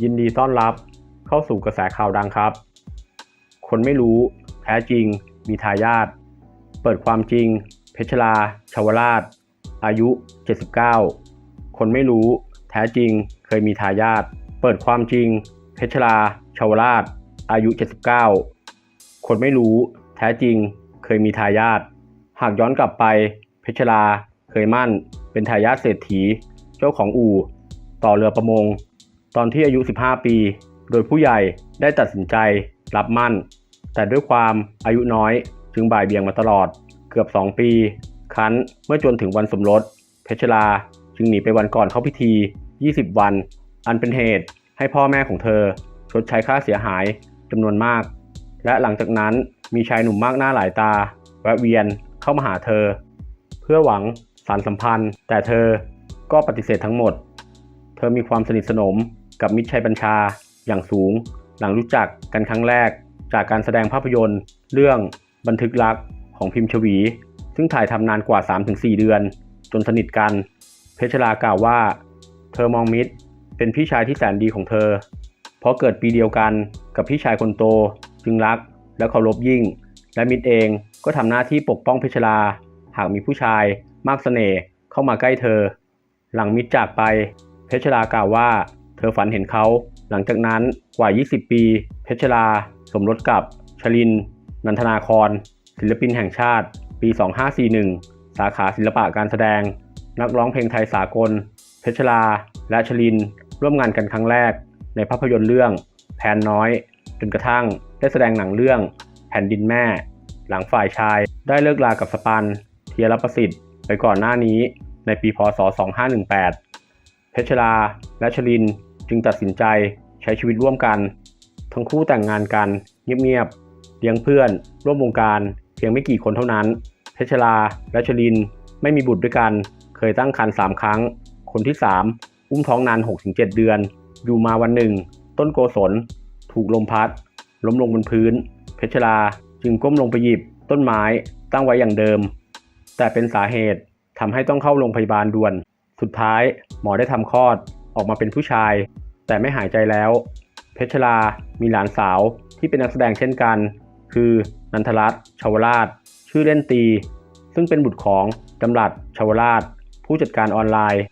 ยินดีต้อนรับเข้าสู่กระแสข่าวดังครับ คนไม่รู้ แท้จริง มีทายาท เปิดความจริง เพชรลา ชาวราช อายุ 79 คนไม่รู้ แท้จริง เคยมีทายาท เปิดความจริง เพชรลา ชาวราช อายุ 79 คนไม่รู้ แท้จริง เคยมีทายาท หากย้อนกลับไป เพชรลา เคยมั่น เป็นทายาทเศรษฐี เจ้าของอู่ ต่อเรือประมง ตอนที่อายุ 15 ปี โดยผู้ใหญ่ได้ตัดสินใจรับมั่น แต่ด้วยความอายุน้อยจึงบ่ายเบี่ยงมาตลอด เกือบ 2 ปี คันเมื่อจนถึงวันสมรส เพชรลาจึงหนีไปวันก่อนเข้าพิธี 20 วัน อันเป็นเหตุให้พ่อแม่ของเธอ ชดใช้ค่าเสียหายจำนวนมาก และหลังจากนั้นมีชายหนุ่มมากหน้าหลายตา แวะเวียนเข้ามาหาเธอ เพื่อหวังสารสัมพันธ์ แต่เธอก็ปฏิเสธทั้งหมด เธอมีความสนิทสนม กับมิตรชัยบัญชาอย่างสูง หลังรู้จักกันครั้งแรก จากการแสดงภาพยนตร์ เรื่องบันทึกรักของพิมพ์ชวี ซึ่งถ่ายทำนานกว่า 3-4 เดือน จนสนิทกัน เพชรลากล่าวว่า เธอมองมิตรเป็นพี่ชายที่แสนดีของเธอ เพราะเกิดปีเดียวกันกับพี่ชายคนโต จึงรักและเคารพยิ่ง และมิตรเองก็ทำหน้าที่ปกป้องเพชรลา หากมีผู้ชายมากเสน่ห์เข้ามาใกล้เธอ หลังมิตรจากไป เพชรลากล่าวว่า ธอฝันเห็นเขา หลังจากนั้นกว่า 20 ปี เพชรลา สมรสกับชลิน นันทนาคร ศิลปินแห่งชาติ ปี 2541 สาขาศิลปะการแสดง นักร้องเพลงไทยสากล เพชรลา และชลิน ร่วมงานกันครั้งแรก ในภาพยนตร์เรื่อง แผนน้อย จนกระทั่งได้แสดงหนังเรื่อง แผ่นดินแม่ หลังฝ่ายชาย ได้เลิกลากับสปัน เทียรประสิทธิ์ ไปก่อนหน้านี้ ในปีพศ 2518 เพชรลา และชลิน จึงตัดสินใจใช้ชีวิตร่วมกัน ทั้งคู่แต่งงานกัน เงียบๆเลี้ยงเพื่อน ร่วมวงการ เพียงไม่กี่คนเท่านั้น เพชรลาและชลิน ไม่มีบุตรด้วยกัน เคยตั้งครรภ์3ครั้ง คนที่ 3 อุ้มท้องนาน 6-7 เดือน อยู่มาวันหนึ่ง ต้นโกศล ถูกลมพัด ล้มลงบนพื้น เพชรลาจึงก้มลงไปหยิบ ต้นไม้ตั้งไว้อย่างเดิม แต่เป็นสาเหตุทำให้ต้องเข้าโรงพยาบาลด่วน สุดท้ายหมอได้ทำคลอดออกมาเป็นผู้ชาย แต่ไม่หายใจแล้ว เพชรลามีหลานสาวที่เป็นนักแสดงเช่นกัน คือนันทรัตน์ชาวราช ชื่อเล่นตี ซึ่งเป็นบุตรของจำรัดชาวราช ผู้จัดการออนไลน์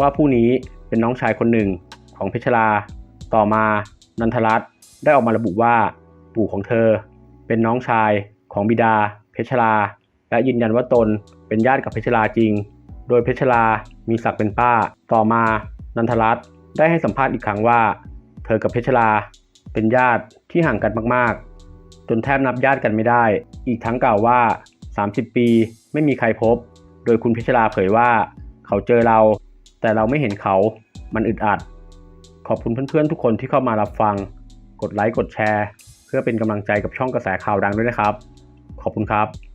ว่าผู้นี้เป็นน้องชายคนหนึ่งของเพชรลาต่อมานันทรัตน์ได้ออกมาระบุว่าปู่ของเธอ เป็นน้องชายของบิดา เพชรลาและยืนยันว่าตนเป็นญาติกับเพชรลาจริง โดยเพชรลามีศักดิ์เป็นป้า ต่อมานันทรัตน์ ได้ให้สัมภาษณ์อีกครั้งว่า เธอกับเพชรลาเป็นญาติที่ห่างกันมากๆ จนแทบนับญาติกันไม่ได้ อีกทั้งกล่าวว่า 30 ปีไม่มีใครพบ โดยคุณเพชรลาเผยว่า เขาเจอเรา แต่เราไม่เห็นเขา มันอึดอัด ขอบคุณเพื่อนๆ ทุกคนที่เข้ามารับฟัง กดไลค์กดแชร์ เพื่อเป็นกำลังใจกับช่องกระแสข่าวดังด้วยนะครับ ขอบคุณครับ